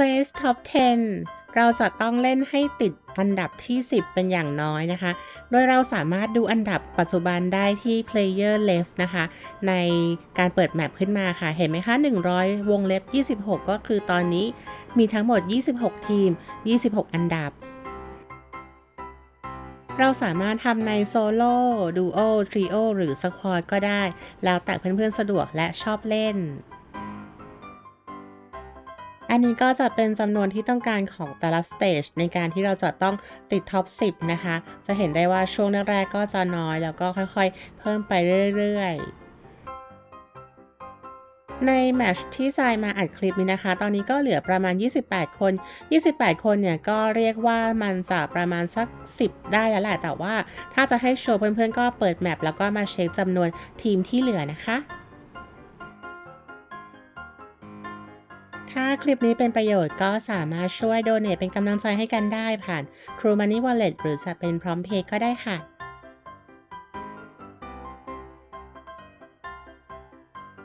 Place Top 10 เราจะต้องเล่นให้ติดอันดับที่ 10 เป็นอย่างน้อยนะคะ โดยเราสามารถดูอันดับปัจจุบันได้ที่ Player Left นะคะ ในการเปิดแมปขึ้นมาค่ะ เห็นไหมคะ 100 วงเล็บ 26 ก็คือตอนนี้มีทั้งหมด 26 ทีม 26 อันดับ เราสามารถทำในโซโล่ดูโอทริโอหรือสควอตก็ได้ แล้วแต่เพื่อนๆสะดวกและชอบเล่น อันนี้ก็จะเป็นจำนวนที่ต้องการของแต่ละสเตจในการที่เราจะต้องติดท็อป 10 นะคะ จะเห็นได้ว่าช่วงแรกๆก็จะน้อยแล้วก็ค่อยๆ เพิ่มไปเรื่อยๆในแมชที่ทรายมาอัดคลิปนี้นะคะ ตอนนี้ก็เหลือประมาณ 28 คน 28 คนเนี่ยก็เรียกว่ามันจะประมาณสัก 10 ได้แล้วแหละ แต่ว่าถ้าจะให้โชว์เพื่อนๆ ก็เปิดแมปแล้วก็มาเช็คจำนวนทีมที่เหลือนะคะ ถ้าคลิปนี้เป็นประโยชน์ก็สามารถช่วยโดเน a เป็นกำลังใจให้กันได้ผ่าน True Money Wallet หรือจะเป็นพร้อมเพย์ก็ได้ค่ะ